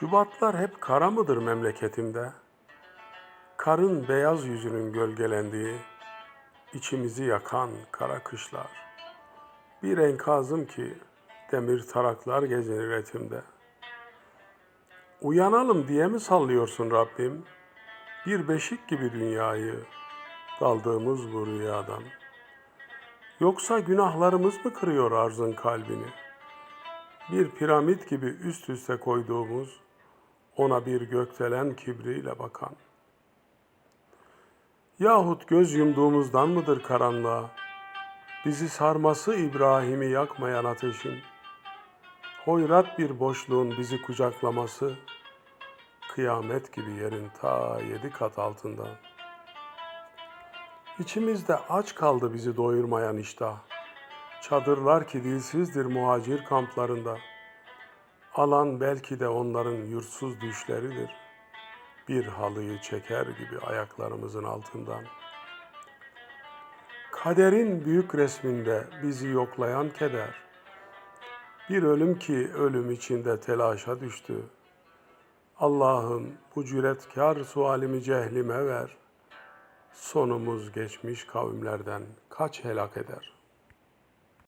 Şubatlar hep kara mıdır memleketimde? Karın beyaz yüzünün gölgelendiği, içimizi yakan kara kışlar. Bir enkazım ki demir taraklar gezinir etimde. Uyanalım diye mi sallıyorsun Rabbim? Bir beşik gibi dünyayı, daldığımız bu rüyadan. Yoksa günahlarımız mı kırıyor arzın kalbini? Bir piramit gibi üst üste koyduğumuz, ona bir gökdelen kibriyle bakan. Yahut göz yumduğumuzdan mıdır karanlığa, bizi sarması İbrahim'i yakmayan ateşin, hoyrat bir boşluğun bizi kucaklaması, kıyamet gibi yerin ta yedi kat altından. İçimizde aç kaldı bizi doyurmayan iştah. Çadırlar ki dilsizdir muhacir kamplarında. Alan belki de onların yurtsuz düşleridir. Bir halıyı çeker gibi ayaklarımızın altından. Kaderin büyük resminde bizi yoklayan keder. Bir ölüm ki ölüm içinde telaşa düştü. Allah'ım bu cüretkar sualimi cehlime ver. Sonumuz geçmiş kavimlerden kaç helak eder.''